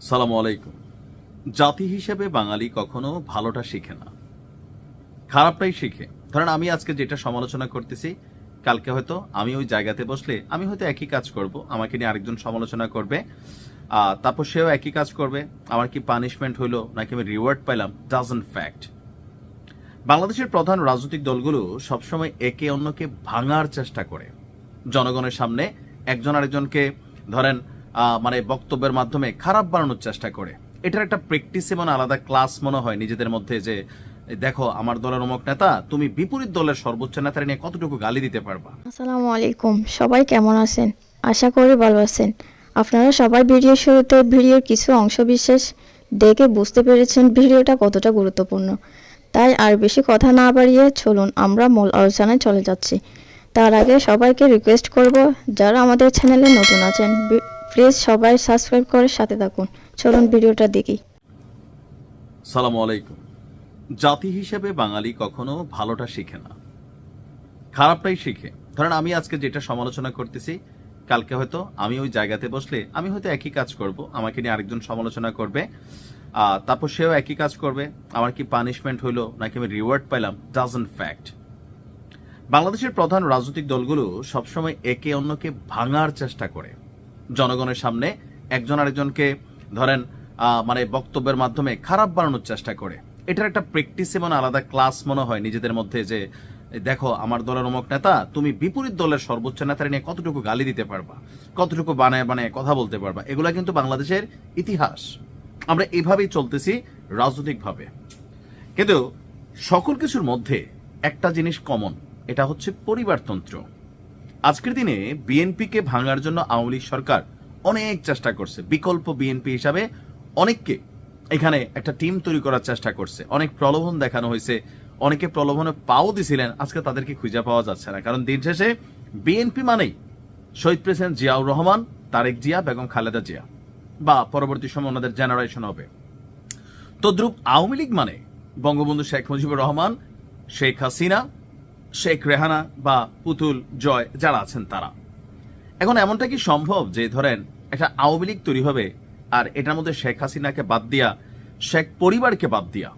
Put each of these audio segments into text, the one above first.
সালাম আলাইকুম। জাতি হিসেবে বাঙালি কখনো ভালোটা শিখে না। খারাপটাই শিখে। ধরেন আমি আজকে যেটা সমালোচনা করতেছি, কালকে হয়তো আমি ওই জায়গাতে বসলে আমি হয়তো একই কাজ করব, আমাকে নিয়ে আরেকজন সমালোচনা করবে তারপর সেও একই কাজ করবে, আমার কি পানিশমেন্ট হইল নাকি আমি রিওয়ার্ড পাইলাম ডাজন্ট ফ্যাক্ট বাংলাদেশের প্রধান রাজনৈতিক দলগুলো সবসময় একে অন্যকে ভাঙার চেষ্টা করে। জনগণের সামনে একজন আরেকজনকে ধরেন মানে বক্তব্যের মাধ্যমে খারাপ বানানোর চেষ্টা করে। এটার একটা প্র্যাকটিস মানে আলাদা ক্লাস মনে হয় নিজেদের মধ্যে যে, দেখো, আমার দলের অমুক নেতা, তুমি বিপরীত দলের সর্বোচ্চ নেতার নিয়ে কতটুকু গালি দিতে পারবা? আসসালামু আলাইকুম। সবাই কেমন আছেন? আশা করি ভালো আছেন। আপনারা সবাই ভিডিও শুরুতে ভিডিওর কিছু অংশ বিশেষ দেখে বুঝতে পেরেছেন ভিডিওটা কতটা গুরুত্বপূর্ণ। তাই আর বেশি কথা না বাড়িয়ে চলুন, আমরা মূল আলোচনায় চলে যাচ্ছি। তার আগে সবাইকে রিকোয়েস্ট করব, যারা আমাদের চ্যানেলে নতুন আছেন প্লিজ সবাই সাবস্ক্রাইব করে সাথে থাকুন। চলুন ভিডিওটা দেখি। সালাম আলাইকুম। জাতি হিসেবে বাঙালি কখনো ভালোটা শিখে না। খারাপটাই শিখে। ধরেন আমি আজকে যেটা সমালোচনা করতেছি, কালকে হয়তো আমি ওই জায়গাতে বসলে আমি হয়তো একই কাজ করব, আমাকে নিয়ে আরেকজন সমালোচনা করবে তারপর সেও একই কাজ করবে, আমার কি পানিশমেন্ট হইল, নাকি আমি রিওয়ার্ড পাইলাম ডাজন্ট ফ্যাক্ট বাংলাদেশের প্রধান রাজনৈতিক দলগুলো সবসময় একে অন্যকে ভাঙার চেষ্টা করে। জনগণের সামনে একজন আরেকজনকে ধরেন মানে বক্তব্যের মাধ্যমে খারাপ বানানোর চেষ্টা করে। এটার একটা প্র্যাকটিস এবং আলাদা ক্লাস মনে হয় নিজেদের মধ্যে যে দেখো, আমার দলের অমুক নেতা, তুমি বিপরীত দলের সর্বোচ্চ নেতার নিয়ে কতটুকু গালি দিতে পারবা? কতটুকু বানায় বানায় কথা বলতে পারবা? এগুলা কিন্তু বাংলাদেশের ইতিহাস। আমরা এভাবেই চলতেছি রাজনৈতিকভাবে। কিন্তু সকল কিছুর মধ্যে একটা জিনিস কমন এটা হচ্ছে পরিবারতন্ত্র। আজকের দিনে বিএনপিকে ভাঙার জন্য আওয়ামী লীগ সরকার অনেক চেষ্টা করছে। বিকল্প বিএনপি হিসাবে অনেককে এখানে একটা টিম তৈরি করার চেষ্টা করছে। অনেক প্রলোভন দেখানো হয়েছে। অনেকে প্রলোভনে পাও দিছিলেন, আজকে তাদেরকে খুঁজে পাওয়া যাচ্ছে না। কারণ দিন শেষে বিএনপি মানেই শহীদ প্রেসিডেন্ট জিয়াউর রহমান, তারেক জিয়া, বেগম খালেদা জিয়া বা পরবর্তী সময় ওনাদের জেনারেশন হবে। তদ্রুপ আওয়ামী লীগ মানে বঙ্গবন্ধু শেখ মুজিবুর রহমান, শেখ হাসিনা শেখ রেহানা বা পুতুল জয় যারা আছেন তারা। এখন এমনটা কি সম্ভব যে ধরেন একটা আওয়ামী লীগ তৈরি হবে আর এটার মধ্যে শেখ হাসিনাকে বাদ দিয়া, শেখ পরিবারকে বাদ দিয়া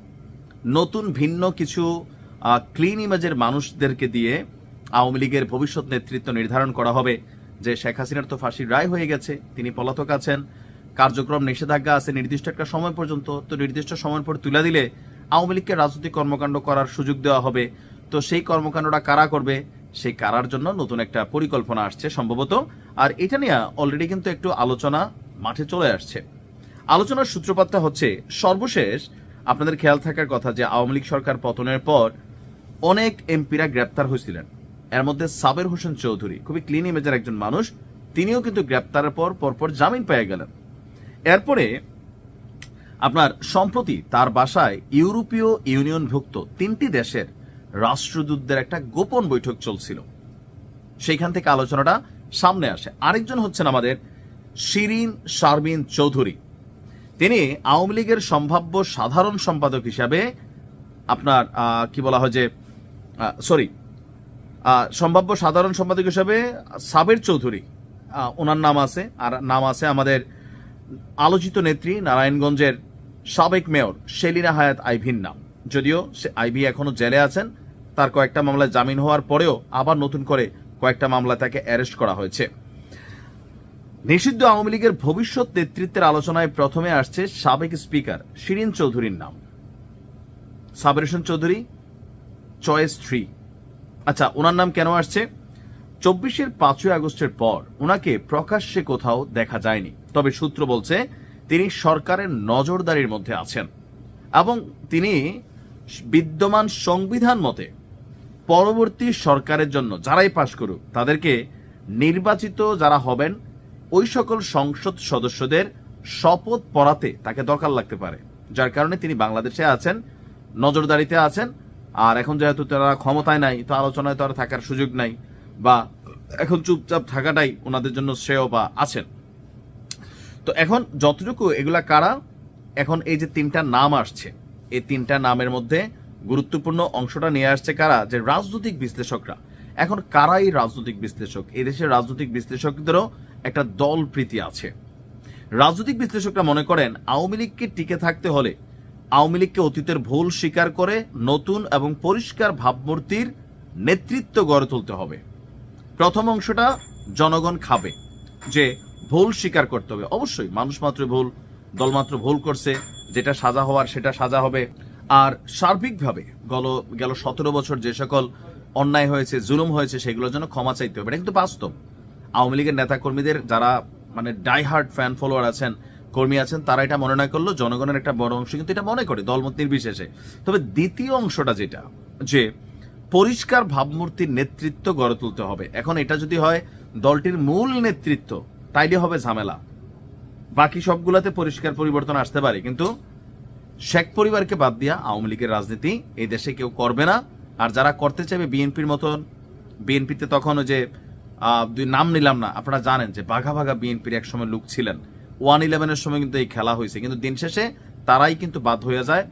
নতুন ভিন্ন কিছু ক্লিন ইমেজের মানুষদেরকে দিয়ে আওয়ামী লীগের ভবিষ্যৎ নেতৃত্ব নির্ধারণ করা হবে যে শেখ হাসিনার তো ফাঁসির রায় হয়ে গেছে, তিনি পলাতক আছেন, কার্যক্রম নিষেধাজ্ঞা আছে নির্দিষ্ট একটা সময় পর্যন্ত, তো নির্দিষ্ট সময় পর তুলে দিলে আওয়ামী লীগকে রাজনৈতিক কর্মকাণ্ড করার সুযোগ দেওয়া হবে। তো সেই কর্মকাণ্ডটা কারা করবে, সেই কারার জন্য নতুন একটা পরিকল্পনা আসছে সম্ভবত। আর এটা নিয়ে অলরেডি কিন্তু একটু আলোচনা মাঠে চলে আসছে। আলোচনার সূত্রপাতটা হচ্ছে, সর্বশেষ আপনাদের খেয়াল থাকার কথা যে আওয়ামী লীগ সরকার পতনের পর অনেক এমপিরা গ্রেপ্তার হয়েছিলেন। এর মধ্যে সাবের হোসেন চৌধুরী, খুবই ক্লিন ইমেজের একজন মানুষ, তিনিও কিন্তু গ্রেপ্তারের পর পরপর জামিন পেয়ে গেলেন। এরপরে আপনার সম্প্রতি তার বাসায় ইউরোপীয় ইউনিয়নভুক্ত তিনটি দেশের রাষ্ট্রদূতদের একটা গোপন বৈঠক চলছিল। সেইখান থেকে আলোচনাটা সামনে আসে। আরেকজন হচ্ছেন আমাদের শিরিন শারমিন চৌধুরী। তিনি আওয়ামী লীগের সম্ভাব্য সাধারণ সম্পাদক হিসাবে আপনার কি বলা হয় যে সরি সম্ভাব্য সাধারণ সম্পাদক হিসাবে সাবের চৌধুরী। ওনার নাম আছে, আর নাম আছে আমাদের আলোচিত নেত্রী নারায়ণগঞ্জের সাবেক মেয়র শেলিনা হায়াত আইভির নাম। যদিও সে আইভি এখনও জেলে আছেন তার কয়েকটা মামলায় জামিন হওয়ার পরেও আবার নতুন করে কয়েকটা মামলা তাকে অ্যারেস্ট করা হয়েছে। নিষিদ্ধ আওয়ামী লীগের ভবিষ্যৎ নেতৃত্বের আলোচনায় প্রথমে আসছে সাবেক স্পিকার শিরিন চৌধুরীর নাম। সাবরেশন চৌধুরী, চয়েস থ্রি। আচ্ছা ওনার নাম কেন আসছে? চব্বিশের পাঁচই আগস্টের পর ওনাকে প্রকাশ্যে কোথাও দেখা যায়নি। তবে সূত্র বলছে, তিনি সরকারের নজরদারির মধ্যে আছেন এবং তিনি বিদ্যমান সংবিধান মতে পরবর্তী সরকারের জন্য যারাই পাশ করুক, তাদেরকে নির্বাচিত যারা হবেন, ওই সকল সংসদ সদস্যদের শপথ পড়াতে তাকে দরকার লাগতে পারে। যার কারণে তিনি বাংলাদেশে আছেন, নজরদারিতে আছেন, আর এখন যেহেতু তারা ক্ষমতায় নাই, তো আলোচনায় তো থাকার সুযোগ নাই, বা এখন চুপচাপ থাকাটাই ওনাদের জন্য শ্রেয় বা আছেন। তো এখন যতটুকু এগুলা কারা, এখন এই যে তিনটা নাম আসছে, এই তিনটা নামের মধ্যে গুরুত্বপূর্ণ অংশটা নিয়ে আসছে কারা? যে রাজনৈতিক বিশ্লেষকরা। এখন কারাই রাজনৈতিক বিশ্লেষক? এই দেশের রাজনৈতিক বিশ্লেষকদেরও একটা দল প্রীতি আছে। রাজনৈতিক বিশ্লেষকরা মনে করেন, আওয়ামী লীগকে টিকে থাকতে হলে আওয়ামী লীগকে অতীতের ভুল স্বীকার করে নতুন এবং পরিষ্কার ভাবমূর্তির নেতৃত্ব গড়ে তুলতে হবে। প্রথম অংশটা জনগণ খাবে, যে ভুল স্বীকার করতে হবে। অবশ্যই, মানুষ মাত্র ভুল দলমাত্র ভুল করছে, যেটা সাজা হওয়ার সেটা সাজা হবে। আর সার্বিকভাবে গল, গেল সতেরো বছর যে সকল অন্যায় হয়েছে, জুলুম হয়েছে, সেগুলোর জন্য ক্ষমা চাইতে হবে। এটা কিন্তু বাস্তব। আওয়ামী লীগের নেতা কর্মীদের যারা মানে ডাইহার্ট ফ্যান ফলোয়ার আছেন, কর্মী আছেন, তারা এটা মনে না করলেও জনগণের একটা বড় অংশ কিন্তু এটা মনে করে দলমত নির্বিশেষে। তবে দ্বিতীয় অংশটা যেটা, যে পরিষ্কার ভাবমূর্তির নেতৃত্ব গড়ে তুলতে হবে। এখন এটা যদি হয়, দলটির মূল নেতৃত্ব, তাইলে হবে ঝামেলা। বাকি সবগুলাতে পরিষ্কার পরিবর্তন আসতে পারে, কিন্তু শেখ পরিবারকে বাদ দিয়া আওয়ামী লীগের রাজনীতি এই দেশে কেউ করবে না। আর যারা করতে চাইবে বিএনপির মতন, বিএনপিতে তখন ওই যে দুই নাম নিলাম না, আপনারা জানেন যে বাঘা বাঘা বিএনপির এক সময় লোক ছিলেন। ওয়ান ইলেভেনের সময় কিন্তু এই খেলা হয়েছে, কিন্তু দিন শেষে তারাই কিন্তু বাদ হয়ে যায়,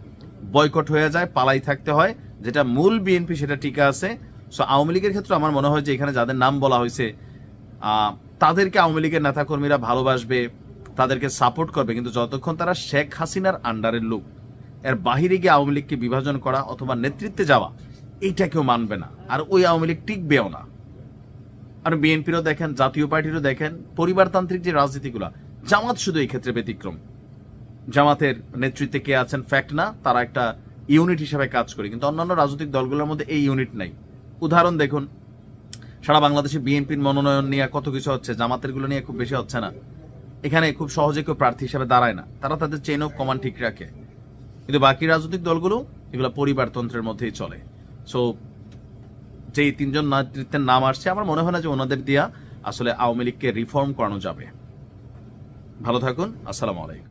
বয়কট হয়ে যায়, পালাই থাকতে হয়, যেটা মূল বিএনপি সেটা টিকা আছে। সো আওয়ামী লীগের ক্ষেত্রে আমার মনে হয় যে এখানে যাদের নাম বলা হয়েছে তাদেরকে আওয়ামী লীগের নেতাকর্মীরা ভালোবাসবে, তাদেরকে সাপোর্ট করবে, কিন্তু যতক্ষণ তারা শেখ হাসিনার আন্ডারের লোক এর বাহিরে গিয়ে আওয়ামী লীগকে বিভাজন করা অথবা নেতৃত্বে যাওয়া, এইটা কেউ মানবে না। আর ওই আওয়ামী লীগ টিকবেও না। আর বিএনপিরও দেখেন, জাতীয় পার্টিরও দেখেন, পরিবারতান্ত্রিক যে রাজনীতিগুলা, জামাত শুধু এই ক্ষেত্রে ব্যতিক্রম। জামাতের নেতৃত্বে কে আছেন ফ্যাক্ট না, তারা একটা ইউনিট হিসাবে কাজ করে। কিন্তু অন্যান্য রাজনৈতিক দলগুলোর মধ্যে এই ইউনিট নাই। উদাহরণ দেখুন, সারা বাংলাদেশে বিএনপির মনোনয়ন নিয়ে কত কিছু হচ্ছে জামাতেরগুলো নিয়ে খুব বেশি হচ্ছে না। এখানে খুব সহজে কেউ প্রার্থী হিসেবে দাঁড়ায় না। তারা তাদের চেইন অফ কমান্ড ঠিক রাখে। কিন্তু বাকি রাজনৈতিক দলগুলো এগুলো পরিবারতন্ত্রের মধ্যেই চলে। সো যে তিনজন নেতৃত্বের নাম আসছে, আমার মনে হয় না যে ওনাদের দিয়া আসলে আওয়ামী লীগকে রিফর্ম করানো যাবে। ভালো থাকুন, আসসালামু আলাইকুম।